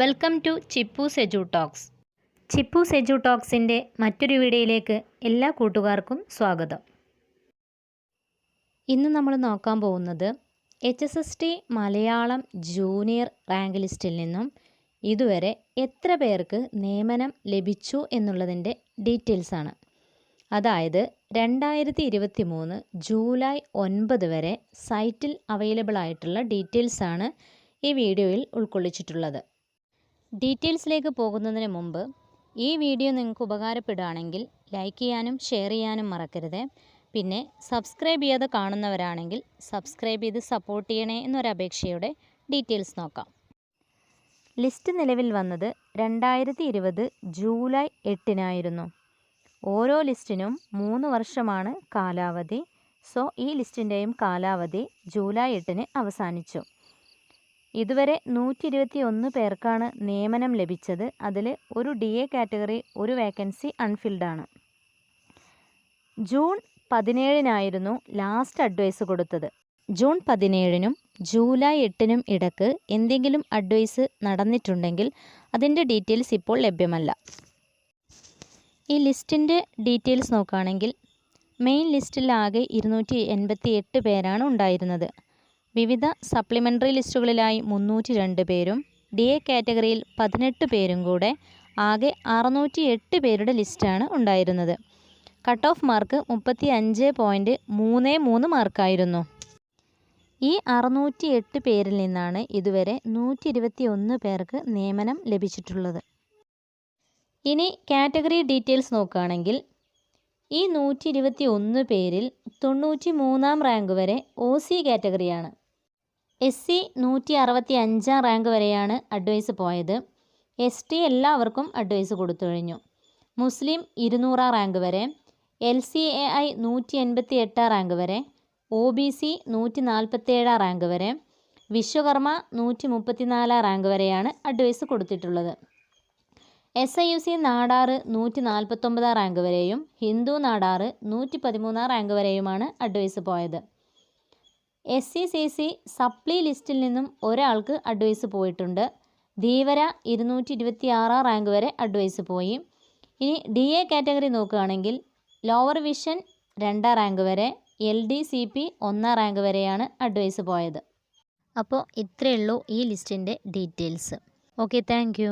Welcome to Chippu Seju talks. Chippu Seju ടോക്സിന്റെ മറ്റൊരു വീഡിയോയിലേക്ക് എല്ലാ കൂട്ടുകാർക്കും സ്വാഗതം. ഇന്ന് നമ്മൾ നോക്കാൻ പോകുന്നത് H S S T Malayalam junior rank ലിസ്റ്റിൽ നിന്നും ഇതുവരെ എത്ര പേർക്ക് നിയമനം ലഭിച്ചു എന്നുള്ളതിന്റെ ഡീറ്റെയിൽസാണ് അതായത് രണ്ടായിരത്തി ഇരുപത്തി മൂന്ന് ജൂലൈ ഒൻപത് വരെ സൈറ്റിൽ അവൈലബിൾ ആയിട്ടുള്ള ഡീറ്റെയിൽസാണ് ഈ വീഡിയോയിൽ ഉൾക്കൊള്ളിച്ചിട്ടുള്ളത്. ഡീറ്റെയിൽസിലേക്ക് പോകുന്നതിന് മുമ്പ് ഈ വീഡിയോ നിങ്ങൾക്ക് ഉപകാരപ്പെടുകയാണെങ്കിൽ ലൈക്ക് ചെയ്യാനും ഷെയർ ചെയ്യാനും മറക്കരുത്. പിന്നെ സബ്സ്ക്രൈബ് ചെയ്യാതെ കാണുന്നവരാണെങ്കിൽ സബ്സ്ക്രൈബ് ചെയ്ത് സപ്പോർട്ട് ചെയ്യണേ എന്നൊരപേക്ഷയുടെ ഡീറ്റെയിൽസ് നോക്കാം. ലിസ്റ്റ് നിലവിൽ വന്നത് രണ്ടായിരത്തി ഇരുപത് ജൂലൈ എട്ടിനായിരുന്നു. ഓരോ ലിസ്റ്റിനും മൂന്ന് വർഷമാണ് കാലാവധി. സോ ഈ ലിസ്റ്റിന്റെയും കാലാവധി ജൂലൈ എട്ടിന് അവസാനിച്ചു. ഇതുവരെ നൂറ്റി ഇരുപത്തി ഒന്ന് പേർക്കാണ് നിയമനം ലഭിച്ചത്. അതിൽ ഒരു ഡി എ കാറ്റഗറി ഒരു വേക്കൻസി അൺഫിൽഡാണ് ജൂൺ പതിനേഴിനായിരുന്നു ലാസ്റ്റ് അഡ്വൈസ് കൊടുത്തത്. ജൂൺ പതിനേഴിനും ജൂലൈ എട്ടിനും ഇടയ്ക്ക് എന്തെങ്കിലും അഡ്വൈസ് നടന്നിട്ടുണ്ടെങ്കിൽ അതിന്റെ ഡീറ്റെയിൽസ് ഇപ്പോൾ ലഭ്യമല്ല. ഈ ലിസ്റ്റിന്റെ ഡീറ്റെയിൽസ് നോക്കുകയാണെങ്കിൽ മെയിൻ ലിസ്റ്റിലാകെ ഇരുന്നൂറ്റി എൺപത്തി എട്ട് പേരാണ് ഉണ്ടായിരുന്നത്. വിവിധ സപ്ലിമെന്ററി ലിസ്റ്റുകളിലായി മുന്നൂറ്റി രണ്ട് പേരും ഡി എ കാറ്റഗറിയിൽ പതിനെട്ട് പേരും കൂടെ ആകെ അറുന്നൂറ്റി എട്ട് പേരുടെ ലിസ്റ്റാണ് ഉണ്ടായിരുന്നത്. കട്ട് ഓഫ് മാർക്ക് മുപ്പത്തി അഞ്ച് പോയിന്റ് മൂന്ന് മൂന്ന് മാർക്കായിരുന്നു ഈ അറുന്നൂറ്റി എട്ട് പേരിൽ നിന്നാണ് ഇതുവരെ നൂറ്റി ഇരുപത്തി ഒന്ന് പേർക്ക് നിയമനം ലഭിച്ചിട്ടുള്ളത്. ഇനി കാറ്റഗറി ഡീറ്റെയിൽസ് നോക്കുകയാണെങ്കിൽ ഈ നൂറ്റി ഇരുപത്തി ഒന്ന് പേരിൽ തൊണ്ണൂറ്റി മൂന്നാം റാങ്ക് വരെ ഒ സി കാറ്റഗറിയാണ് എസ് സി നൂറ്റി അറുപത്തി അഞ്ചാം റാങ്ക് വരെയാണ് അഡ്വൈസ് പോയത്. എസ് ടി എല്ലാവർക്കും അഡ്വൈസ് കൊടുത്തു കഴിഞ്ഞു മുസ്ലിം ഇരുന്നൂറാം റാങ്ക് വരെ എൽ സി എ ഐ നൂറ്റി എൺപത്തി എട്ടാം റാങ്ക് വരെ ഒ ബി സി നൂറ്റി നാൽപ്പത്തേഴാം റാങ്ക് വരെ വിശ്വകർമ്മ നൂറ്റി മുപ്പത്തിനാലാം റാങ്ക് വരെയാണ് അഡ്വൈസ് കൊടുത്തിട്ടുള്ളത്. S I U C Nadar നൂറ്റി നാൽപ്പത്തൊമ്പതാം റാങ്ക് വരെയും ഹിന്ദു നാടാറ് നൂറ്റി പതിമൂന്നാം റാങ്ക് വരെയുമാണ് അഡ്വൈസ് പോയത്. S C C C supply ലിസ്റ്റിൽ നിന്നും ഒരാൾക്ക് അഡ്വൈസ് പോയിട്ടുണ്ട്. ധീവര ഇരുന്നൂറ്റി ഇരുപത്തി ആറാം റാങ്ക് വരെ അഡ്വൈസ് പോയി. ഇനി ഡി എ കാറ്റഗറി നോക്കുകയാണെങ്കിൽ ലോവർ വിഷൻ രണ്ടാം റാങ്ക് വരെ എൽ ഡി സി പി ഒന്നാം റാങ്ക് വരെയാണ് അഡ്വൈസ് പോയത്. അപ്പോൾ ഇത്രയേ ഉള്ളൂ ഈ ലിസ്റ്റിന്റെ ഡീറ്റെയിൽസ് ഓക്കെ താങ്ക്